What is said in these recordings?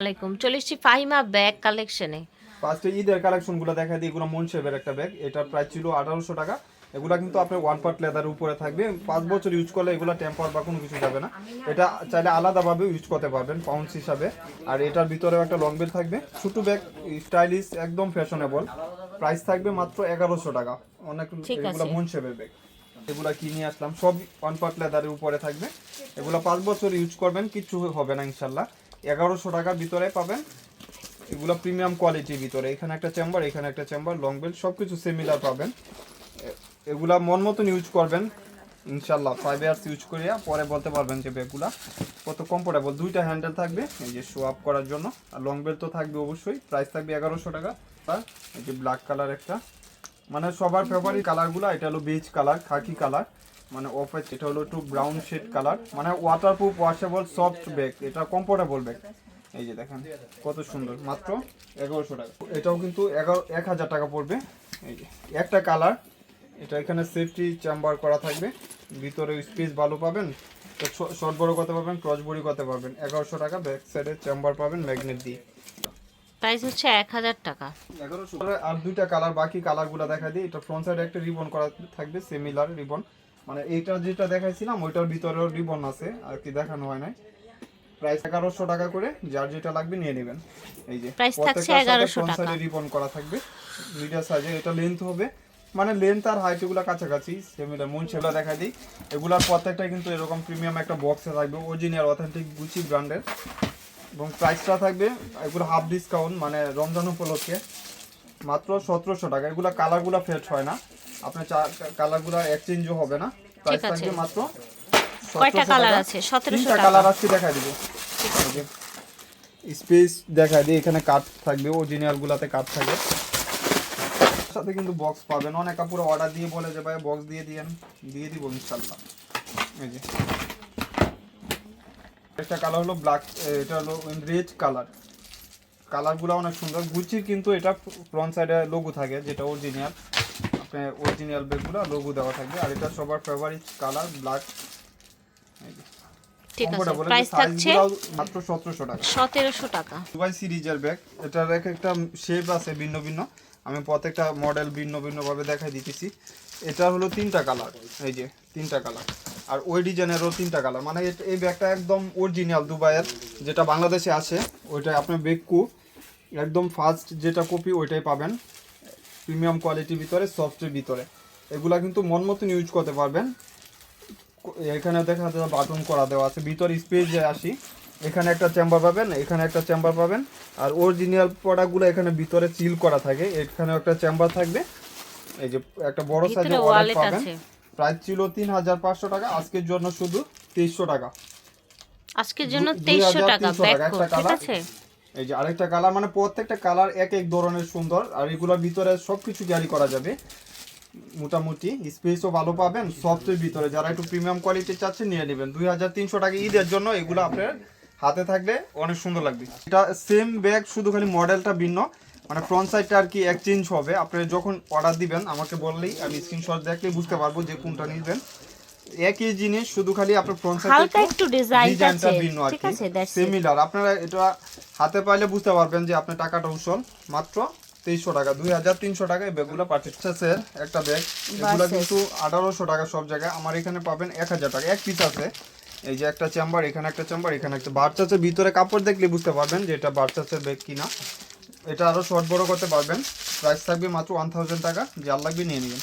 আলাইকুম। চলে এসেছি ফাহিমা ব্যাগ কালেকশনে ফার্স্টে ঈদের কালেকশনগুলো দেখা দিই এগুলো মন শেপের একটা ব্যাগ এটার প্রাইস ছিল আঠারোশো টাকা। এগুলা কিন্তু আপনার ওয়ান পার্ট লেদার উপরে থাকবে। পাঁচ বছর ইউজ করলে এগুলো টেম্পার বা কোনো কিছু যাবে না। এটা চাইলে আলাদাভাবে ইউজ করতে পারবেন পাউন্স হিসাবে। আর এটার ভিতরেও একটা লং বেল থাকবে। ছোট ব্যাগ স্টাইলিশ একদম ফ্যাশনেবল প্রাইস থাকবে মাত্র এগারোশো টাকা। অনেক এগুলো মন শেপের ব্যাগ এগুলা কিনে আসলাম। সব ওয়ান পার্ট লেদারের উপরে থাকবে। এগুলো পাঁচ বছর ইউজ করবেন কিচ্ছু হবে না ইনশাল্লাহ। এগারোশো টাকার ভিতরে পাবেন। এগুলো প্রিমিয়াম কোয়ালিটির ভিতরে। এখানে একটা চেম্বার এখানে একটা চেম্বার লং বেল সব কিছু সিমিলার পাবেন এগুলা মন মতন ইউজ করবেন। ইনশাল্লাহ ফাইভ ইয়ার্স ইউজ করিয়া পরে বলতে পারবেন যে ব্যাগগুলা কত কমফোর্টেবল দুইটা হ্যান্ডেল থাকবে, এই যে শো আপ করার জন্য। আর লং বেল তো থাকবে অবশ্যই। প্রাইস থাকবে এগারোশো টাকা। আর এই যে ব্ল্যাক কালার একটা। মানে সবার ফেভারিট কালারগুলো এটা হলো বেজ কালার খাকি কালার মানে অফ এটা হলো একটু ব্রাউন শেড কালার মানে ওয়াটারপ্রুফ ওয়াশেবল সফট ব্যাগ এটা কমফোর্টেবল ব্যাগ এই যে দেখেন কত সুন্দর মাত্র এগারোশো টাকা। এটাও কিন্তু এগারো এক হাজার টাকা পড়বে। এই যে একটা কালার এটা এখানে সেফটি চেম্বার করা থাকবে। ভিতরে স্পেস ভালো পাবেন শর্ট বড় করতে পারবেন ক্রস বড়ি করতে পারবেন। এগারোশো টাকা ব্যাক সাইডে চেম্বার পাবেন ম্যাগনেট দিয়ে। প্রাইস হচ্ছে এক হাজার টাকা। এগারোশো। আর দুইটা কালার বাকি কালারগুলো দেখা দিই। এটা ফ্রন্ট সাইডে একটা রিবন করা থাকবে সিমিলার রিবন মানে এইটা যেটা দেখাইছিলাম ওইটার ভিতরেও রিবন আছে আর কি দেখানো হয় নাই। প্রাইস এগারোশো টাকা করে যার যেটা লাগবে নিয়ে নেবেন। এই যে Price থাকছে 1100 টাকা। রিবন করা থাকবে? মিডিয়া সাইজের এটা লেন্থ হবে। মানে লেন্থ আর হাইট এগুলো কাছাকাছি সিমিলার মন সেগুলো দেখা দিই। এগুলার প্রত্যেকটা কিন্তু এরকম প্রিমিয়াম একটা বক্সে থাকবে অরিজিনাল অথেন্টিক গুচি ব্র্যান্ডের এবং প্রাইসটা থাকবে এগুলো হাফ ডিসকাউন্ট মানে রমজান উপলক্ষে। মাত্র সতেরোশো টাকা। এগুলো কালারগুলো ফেট হয় না। আপনার কালারগুলো এক্সচেঞ্জও হবে না। প্রাইস থাকবে মাত্র কয়টা কালার আছে? 1700 কালার আজকে দেখা দিব। স্পেস দেখা দিই এখানে কাট থাকবে অরিজিনাল গুলাতে কাট থাকবে। সাথে কিন্তু বক্স পাবেন। অনেক কাপড় অর্ডার দিয়ে বলে যে ভাই বক্স দিয়ে দিয়েন। দিয়ে দিব ইনশাল্লাহ এই যে। একটা কালার হলো ব্ল্যাক এটা হলো রেড কালার কালারগুলো অনেক সুন্দর। গুচির কিন্তু এটা ফ্রন্ট সাইডে লোগো থাকে যেটা অরিজিনাল আপনার অরিজিনাল ব্যাগগুলো লোগো দেওয়া থাকবে। আর এটা সবার ফেভারিট কালার ব্ল্যাক ঠিক আছে প্রাইস থাকছে মাত্র সতেরোশো টাকা। সতেরোশো টাকা। দুবাই সিরিজের ব্যাগ এটার এক একটা শেপ আছে ভিন্ন ভিন্ন। আমি প্রত্যেকটা মডেল ভিন্ন ভিন্ন ভাবে দেখাই দিতেছি। এটা হলো তিনটা কালার এই যে তিনটা কালার আর ওই ডিজাইনেরও তিনটা কালার মানে এই ব্যাগটা একদম অরিজিনাল দুবাইয়ের যেটা বাংলাদেশে আছে। ওইটা আপনার বেগকু একদম ফার্স্ট যেটা কপি ওইটাই পাবেন। প্রিমিয়াম কোয়ালিটির ভিতরে সফটের ভিতরে। এগুলা কিন্তু মন মতন ইউজ করতে পারবেন। এখানে দেখা যাচ্ছে বাটন করা দেওয়া আছে। ভিতরে স্পেস যে আসি। এখানে একটা চেম্বার পাবেন এখানে একটা চেম্বার পাবেন। আর অরিজিনাল প্রোডাক্টগুলো এখানে ভিতরে সিল করা থাকে। এখানেও একটা চেম্বার থাকবে। এই যে একটা বড় সাইজের ওয়ালেট পাবেন। আছে। প্রাইস ছিল তিন হাজার পাঁচশো টাকা। আজকের জন্য শুধু তেইশশো টাকা। আজকের জন্য তেইশশো টাকা। একটা ঠিক আছে? এই যে আরেকটা কালার মানে প্রত্যেকটা কালার এক এক ধরনের সুন্দর, আর এগুলোর ভিতরে সব কিছু ক্যারি করা যাবে। মোটামুটি স্পেসও ভালো পাবেন সফটের ভিতরে। যারা একটু প্রিমিয়াম কোয়ালিটি চাচ্ছে নিয়ে নেবেন। দুই হাজার তিনশো টাকা ঈদের জন্য এগুলো আপনার হাতে থাকলে অনেক সুন্দর লাগবে। এটা সেম ব্যাগ শুধু খালি মডেলটা ভিন্ন। মানে ফ্রন্ট সাইডটা আর কি এক্সচেঞ্জ হবে। আপনি যখন অর্ডার দিবেন, আমাকে বললেই আমি স্ক্রিনশট দেখলেই বুঝতে পারব যে কোনটা নিবেন। একই জিনিস শুধু খালি আপনার ফ্রন্ট সাইড হালকা একটু ডিজাইন ডিজাইনটা আছে ভিন্ন আর ঠিক আছে দ্যাটস সিমিলার আপনারা এটা হাতে পাইলে বুঝতে পারবেন যে আপনার টাকাটা উসল মাত্র তেইশশো টাকা দুই হাজার তিনশো টাকা এই ব্যাগগুলো পারচেসের একটা ব্যাগ এগুলো কিন্তু আঠারোশো টাকা সব জায়গায় আমার এখানে পাবেন এক হাজার টাকা এক পিস আছে। এই যে একটা চেম্বার এখানে একটা চেম্বার এখানে একটা বাচ্চাচের ভিতরে কাপড় দেখলে বুঝতে পারবেন যে এটা বাচ্চাচের ব্যাগ কিনা। এটা আরও শর্ট বড় করতে পারবেন। প্রাইস থাকবে মাত্র ওয়ান থাউজেন্ড টাকা যার লাগবে নিয়ে নেবেন।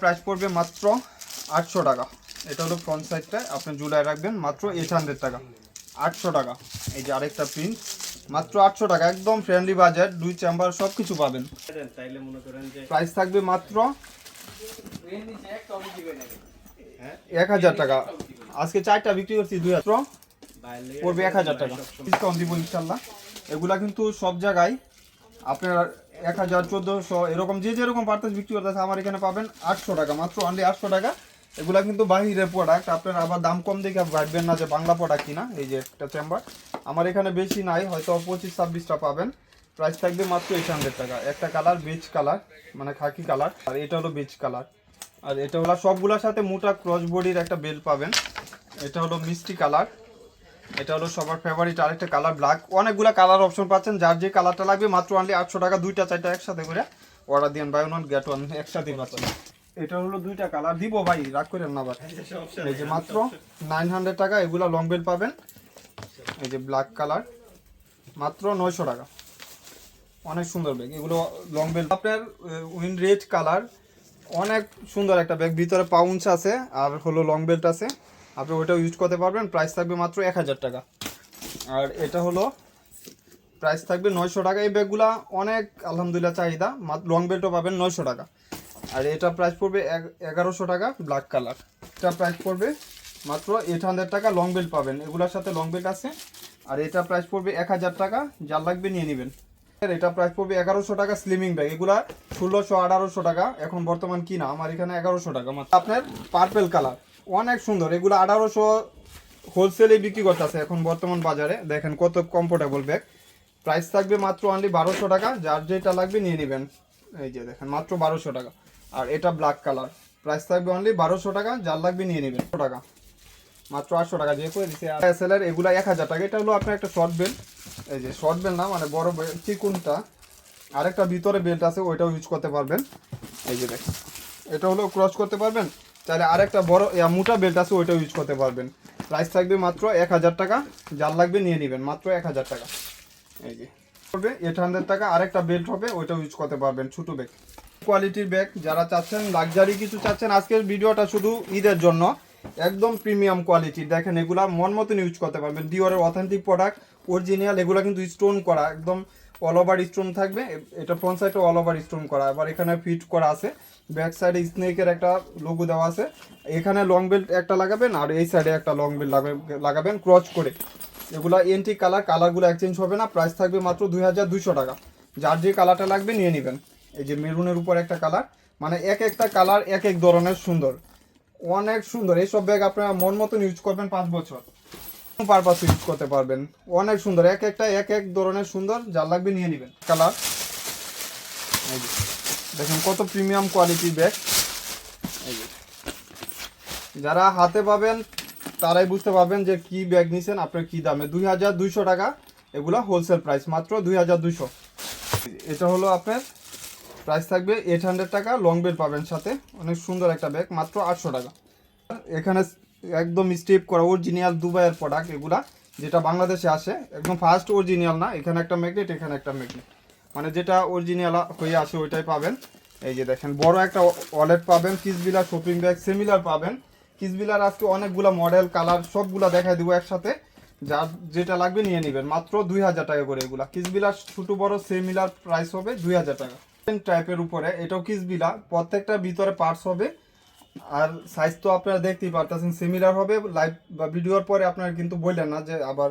প্রাইস পড়বে মাত্র আটশো টাকা। এটা হলো ফ্রন্ট সাইডটা আপনি জুলাই রাখবেন, মাত্র এইট হান্ড্রেড টাকা। আটশো টাকা। এই যে আরেকটা প্রিন্ট মাত্র আটশো টাকা, একদম ফ্রেন্ডলি বাজেট দুই চেম্বার সব কিছু পাবেন। প্রাইস থাকবে মাত্র এক হাজার টাকা। আজকে চারটা বিক্রি করছি দুই হাজার। পড়বে এক হাজার টাকা। ডিসকাউন্ট দিব ইনশাল্লাহ। এগুলা কিন্তু সব জায়গায় আপনার এক হাজার, চোদ্দোশো, এরকম যে যেরকম পার্টেস বিক্রি করতেছে আমার এখানে পাবেন আটশো টাকা। মাত্র অনলি আটশো টাকা। এগুলা কিন্তু বাহিরের প্রোডাক্ট আপনার আবার দাম কম দেখে ভাববেন না যে বাংলা প্রোডাক্ট কিনা, এই যে একটা চেম্বার আমার এখানে বেশি নাই, হয়তো পঁচিশ, ছাব্বিশটা পাবেন। প্রাইস থাকবে মাত্র এইট হান্ড্রেড টাকা। একটা কালার বেজ কালার মানে খাকি কালার আর এটা হলো বেজ কালার আর এটা হলো সবগুলোর সাথে মোটা ক্রস বডির একটা বেল পাবেন। এটা হলো মিষ্টি কালার এটা হলো সবার ফেভারিট আরেকটা কালার ব্ল্যাক অনেকগুলো কালার অপশন পাচ্ছেন, যার যে কালারটা লাগবে, মাত্র অনলি আটশো টাকা, দুইটা, চারটা একসাথে করে অর্ডার দিন বাই ওয়ান গেট ওয়ান একসাথে পাচ্ছেন। এটা হলো দুইটা কালার। দিব ভাই রাগ করেন না ভাই এই যে মাত্র নাইন হান্ড্রেড টাকা এগুলা লং বেল পাবেন। এই যে ব্ল্যাক কালার মাত্র নয়শো টাকা। অনেক সুন্দর ব্যাগ এগুলো লং বেল আপনার উইন রেড কালার অনেক সুন্দর একটা ব্যাগ ভিতরে পাউন্স আছে আর হলো লং বেল্ট আছে। আপনি ওইটাও ইউজ করতে পারবেন প্রাইস থাকবে মাত্র এক হাজার টাকা। আর এটা হলো প্রাইস থাকবে নয়শো টাকা। এই ব্যাগগুলা অনেক আলহামদুলিল্লাহ চাহিদা। লং বেল্টও পাবেন নয়শো টাকা। আর এটা প্রাইস পড়বে এগারোশো টাকা ব্ল্যাক কালার এটা প্রাইস পড়বে মাত্র এইট হান্ড্রেড টাকা লং বেল্ট পাবেন। এগুলোর সাথে লং বেল্ট আছে। আর এটা প্রাইস পড়বে এক হাজার টাকা, যার লাগবে নিয়ে নেবেন। এটা প্রাইস পড়বে এগারোশো টাকা স্লিমিং ব্যাগ এগুলা ষোলোশো, আঠারোশো টাকা। এখন বর্তমান কিনা, আমার এখানে এগারোশো টাকা মাত্র। আপনার পার্পেল কালার অনেক সুন্দর। এগুলো আঠারোশো হোলসেলে বিক্রি করতেছে এখন বর্তমান বাজারে। দেখেন কত কমফোর্টেবল ব্যাগ প্রাইস থাকবে মাত্র অনলি বারোশো টাকা, যার যেটা লাগবে নিয়ে নেবেন। এই যে দেখেন, মাত্র বারোশো টাকা। আর এটা ব্ল্যাক কালার প্রাইস থাকবে অনলি বারোশো টাকা, যার লাগবে নিয়ে নেবেন টাকা। মাত্র আটশো টাকা যে করে দিচ্ছে আর এসএলআর এগুলো এক হাজার টাকা, এটা হলো আপনার একটা শর্ট বেল্ট এই যে শর্ট বেল্ট না মানে বড় চিকুনটা। আরেকটা ভিতরে বেল্ট আছে, ওইটাও ইউজ করতে পারবেন। এই যে দেখেন। এটা হলো ক্রস করতে পারবেন। তাহলে আরেকটা বড় মোটা বেল্ট আছে, ওইটাও ইউজ করতে পারবেন। প্রাইস থাকবে মাত্র এক হাজার টাকা, যার লাগবে নিয়ে নেবেন, মাত্র এক হাজার টাকা। এই যে। এইট হান্ড্রেড টাকা, আরেকটা বেল্ট হবে, ওইটাও ইউজ করতে পারবেন, ছোটো ব্যাগ কোয়ালিটির ব্যাগ যারা চাচ্ছেন লাক্সারি কিছু চাচ্ছেন, আজকের ভিডিওটা শুধু ঈদের জন্য। একদম প্রিমিয়াম কোয়ালিটির দেখেন, এগুলা মন মতন ইউজ করতে পারবেন। ডিওরের অথেন্টিক প্রোডাক্ট অরিজিনাল এগুলো কিন্তু স্টোন করা, একদম অল ওভার স্টোন থাকবে। এটা ফ্রন্ট সাইডে অল ওভার স্টোন করা। আবার এখানে ফিট করা আছে। ব্যাক সাইডে স্নেকের একটা লোগো দেওয়া আছে। এখানে লং বেল্ট একটা লাগাবেন, আর এই সাইডে একটা লং বেল্ট লাগাবেন ক্রচ করে। এগুলো এন্টি কালার কালারগুলো এক্সচেঞ্জ হবে না। প্রাইস থাকবে মাত্র দুই হাজার দুইশো টাকা। যার যে কালারটা লাগবে, নিয়ে নেবেন। এই যে মেরুনের উপর একটা কালার মানে এক একটা কালার এক এক ধরনের সুন্দর। অনেক সুন্দর। এইসব ব্যাগ আপনারা মন মতন ইউজ করবেন পাঁচ বছর। পারপাস ইউজ করতে পারবেন। অনেক সুন্দর। এক একটা, এক এক ধরনের সুন্দর। যার লাগবে নিয়ে নেবেন। কালার। দেখেন কত প্রিমিয়াম কোয়ালিটির ব্যাগ যারা হাতে পাবেন, তারাই বুঝতে পারবেন যে কি ব্যাগ নিছেন, আপনার কি দামে। দুই হাজার দুইশো টাকা। এগুলো হোলসেল প্রাইস মাত্র দুই হাজার দুইশো। এটা হলো আপনার প্রাইস থাকবে এইট হান্ড্রেড টাকা লং বেল পাবেন সাথে। অনেক সুন্দর একটা ব্যাগ মাত্র আটশো টাকা। এখানে একদম স্টেপ করা অরিজিনাল দুবাইয়ের প্রোডাক্ট এগুলা, যেটা বাংলাদেশে আসে। একদম ফার্স্ট অরিজিনাল না, এখানে একটা ম্যাগনেট এখানে একটা ম্যাগনেট মানে যেটা অরিজিনাল হয়ে আসে, ওইটাই পাবেন। এই যে দেখেন, বড় একটা ওয়ালেট পাবেন কিসবিলার শপিং ব্যাগ সিমিলার পাবেন। কিসবিলার আজকে অনেকগুলা মডেল কালার সবগুলা দেখাই দেবো একসাথে। যার যেটা লাগবে নিয়ে নেবেন। মাত্র দুই হাজার টাকা করে এগুলা। কিসবিলার ছোট বড় সিমিলার প্রাইস হবে দুই হাজার টাকা। টাইপের উপরে। এটাও কিসবিলা প্রত্যেকটা ভিতরে পার্টস হবে। আর সাইজ তো আপনারা দেখতেই পারতেছেন সিমিলার হবে। লাইভ বা ভিডিওর পরে আপনারা কিন্তু বললেন না যে আবার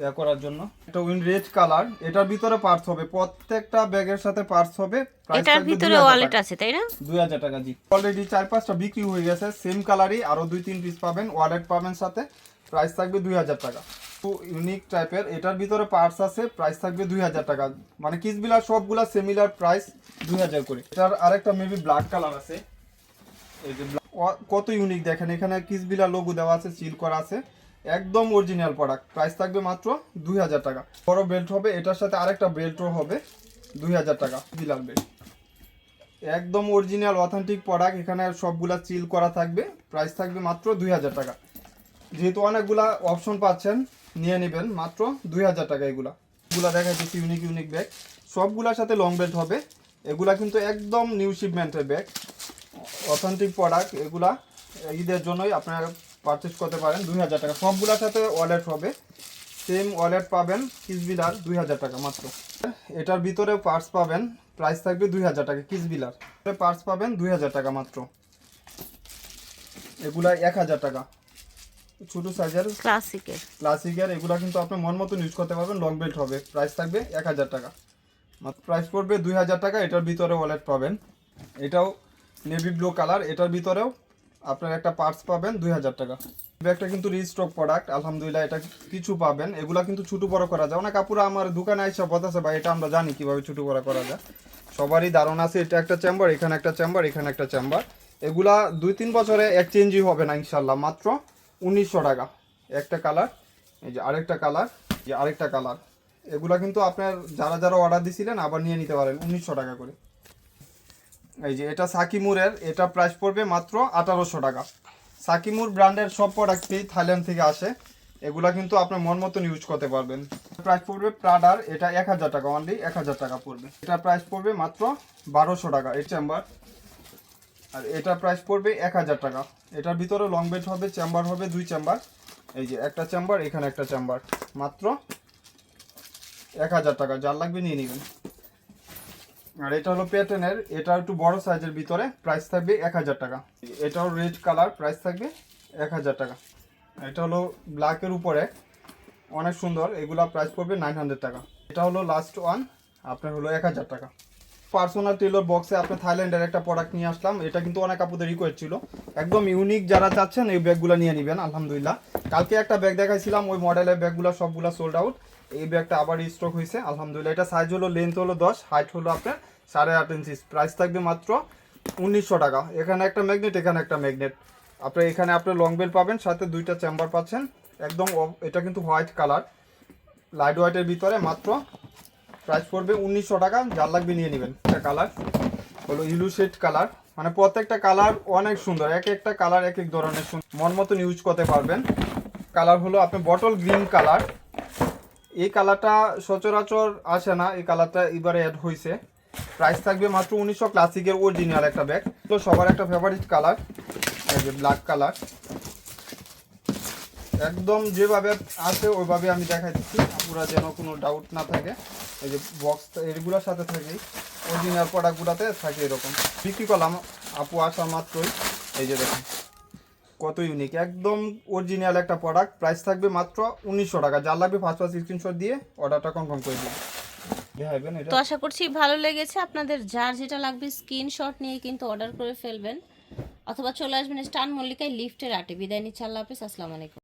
ইয়া করার জন্য। এটা উইন রেড কালার এটার ভিতরে পার্টস হবে। প্রত্যেকটা ব্যাগের সাথে পার্টস হবে। এটার ভিতরে ওয়ালেট আছে তাই না? দুই হাজার টাকা জি। অলরেডি চার পাঁচটা বিক্রি হয়ে গেছে। সেম কালারই আরও দুই তিন পিস পাবেন। ওয়ালেট পাবেন সাথে। প্রাইস থাকবে দুই হাজার টাকা। ইউনিক টাইপের এটার ভিতরে পার্টস আছে প্রাইস থাকবে দুই হাজার টাকা। মানে কিসবিলার সবগুলা সিমিলার প্রাইস দুই হাজার করে। এটার আরেকটা মেবি ব্ল্যাক কালার আছে। এই যে কত ইউনিক দেখেন, এখানে কিসবিলা লোগো দেওয়া আছে সিল করা আছে। একদম অরিজিনাল প্রোডাক্ট প্রাইস থাকবে মাত্র দুই হাজার টাকা। বড় বেল্ট হবে, এটার সাথে আরেকটা বেল্টও হবে, দুই হাজার টাকা বিলার বেল্ট একদম অরিজিনাল অথেন্টিক প্রোডাক্ট এখানে সবগুলা চিল করা থাকবে। প্রাইস থাকবে মাত্র দুই হাজার টাকা। যেহেতু অনেকগুলা অপশন পাচ্ছেন নিয়ে নেবেন মাত্র দুই হাজার টাকা এগুলা। এগুলা দেখাইতেছি ইউনিক ইউনিক ব্যাগ সবগুলার সাথে লং বেল্ট হবে। এগুলা কিন্তু একদম নিউ শিপমেন্টের ব্যাগ অথেন্টিক প্রোডাক্ট এগুলা ঈদের জন্যই আপনারা পারচেস করতে পারেন দুই হাজার টাকা। সবগুলোর সাথে ওয়ালেট হবে। সেম ওয়ালেট পাবেন কিসবিলার? দুই হাজার টাকা মাত্র। এটার ভিতরে পার্স পাবেন। প্রাইস থাকবে দুই হাজার টাকা কিসবিলার? পার্স পাবেন দুই হাজার টাকা মাত্র। এগুলা এক হাজার টাকা। ছোটো সাইজের ক্লাসিকের ক্লাসিকের এগুলা কিন্তু আপনি মন মতন ইউজ করতে পারবেন লং বেল্ট হবে। প্রাইস থাকবে এক হাজার টাকা। প্রাইস পড়বে দুই হাজার টাকা এটার ভিতরে ওয়ালেট পাবেন। এটাও নেভি ব্লু কালার এটার ভিতরেও আপনার একটা পার্টস পাবেন দুই হাজার টাকা। একটা কিন্তু রিস্টক প্রোডাক্ট আলহামদুলিল্লাহ এটা কিছু পাবেন। এগুলা কিন্তু ছোটো বড় করা যায়। অনেক কাপুরা আমার দোকানে আইসা বলতেছে ভাই এটা আমরা জানি কীভাবে ছোটো বড় করা যায়। সবারই ধারণা আছে এটা একটা চেম্বার এখানে একটা চেম্বার এখানে একটা চেম্বার এগুলা দুই তিন বছরে এক্সচেঞ্জই হবে না ইনশাল্লাহ মাত্র উনিশশো টাকা। একটা কালার এই যে আরেকটা কালার যে আরেকটা কালার এগুলা কিন্তু আপনার যারা যারা অর্ডার দিছিলেন আবার নিয়ে নিতে পারেন, উনিশশো টাকা করে। এই যে এটা সাকিমুরের, এটা প্রাইস পড়বে মাত্র আঠারোশো টাকা। সাকিমুর ব্র্যান্ডের সব প্রোডাক্টই থাইল্যান্ড থেকে আসে। এগুলা কিন্তু আপনার মন মতন ইউজ করতে পারবেন। প্রাইস পড়বে প্রাডার এটা এক হাজার টাকা অনলি এক হাজার টাকা পড়বে। এটা প্রাইস পড়বে মাত্র বারোশো টাকা এই চেম্বার আর এটা প্রাইস পড়বে এক হাজার টাকা। এটার ভিতরে লং বেড হবে চেম্বার হবে, দুই চেম্বার এই যে একটা চেম্বার এখানে একটা চেম্বার মাত্র এক হাজার টাকা, যার লাগবে নিয়ে নেবেন। আর এটা হলো প্যাটার্নের এটা একটু বড় সাইজের ভিতরে প্রাইস থাকবে এক হাজার টাকা। এটাও রেড কালার প্রাইস থাকবে এক হাজার টাকা। এটা হলো ব্ল্যাকের উপরে, অনেক সুন্দর, এগুলা প্রাইস পড়বে নাইন হান্ড্রেড টাকা। এটা হলো লাস্ট ওয়ান আপনার হলো এক হাজার টাকা। পার্সোনাল টেলর বক্সে আপনি থাইল্যান্ডের একটা প্রোডাক্ট নিয়ে আসলাম। এটা কিন্তু অনেক আপুদের রিকোয়েস্ট ছিল। একদম ইউনিক যারা চাচ্ছেন এই ব্যাগগুলো নিয়ে নেবেন, আলহামদুলিল্লাহ। কালকে একটা ব্যাগ দেখাইছিলাম, ওই মডেলের ব্যাগগুলো সবগুলো সোল্ড আউট এই ব্যাগটা আবার স্টক হয়েছে আলহামদুলিল্লাহ। এটা সাইজ হলো লেন্থ হলো দশ হাইট হলো আপনার সাড়ে আট ইঞ্চি প্রাইস থাকবে মাত্র উনিশশো টাকা। এখানে একটা ম্যাগনেট এখানে একটা ম্যাগনেট আপনার এখানে আপনি লং বেল পাবেন, সাথে দুইটা চেম্বার পাচ্ছেন। একদম এটা কিন্তু হোয়াইট কালার লাইট হোয়াইটের ভিতরে মাত্র প্রাইস পড়বে উনিশশো টাকা, যার লাগবে নিয়ে নেবেন একটা কালার হলো ইলু শেড কালার মানে প্রত্যেকটা কালার অনেক সুন্দর, এক একটা কালার এক এক ধরনের মন মতন ইউজ করতে পারবেন। কালার হলো আপনি বটল গ্রিন কালার এই কালারটা সচরাচর আসে না, এই কালারটা এবারে অ্যাড হয়েছে। প্রাইস থাকবে মাত্র উনিশশো ক্লাসিকের অরিজিনাল একটা ব্যাগ তো সবার একটা ফেভারিট কালার ব্ল্যাক কালার একদম যেভাবে আছে, ওইভাবে আমি দেখাই দিচ্ছি। পুরা যেন কোনো ডাউট না থাকে। এই যে বক্স এগুলোর সাথে থাকে। অরিজিনাল প্রোডাক্টগুলোতে থাকে এরকম। বিক্রি করলাম, আপু আসা মাত্রই। এই যে দেখুন, কত ইউনিক একদম অরিজিনাল একটা প্রোডাক্ট প্রাইস থাকবে মাত্র উনিশশো টাকা। যার লাগবে ফার্স্ট ফার্স্ট স্ক্রিনশট দিয়ে অর্ডারটা কনফার্ম করে দিন তো আশা করছি ভালো লেগেছে। আপনাদের যার যেটা লাগবে স্ক্রিনশট নিয়ে কিন্তু অর্ডার করে ফেলবেন। অথবা চলে আসবেন স্টান মল্লিকায় লিফটের আটে। বিদায় নিচ্ছে। আল্লাহ হাফিজ। আসসালামু আলাইকুম।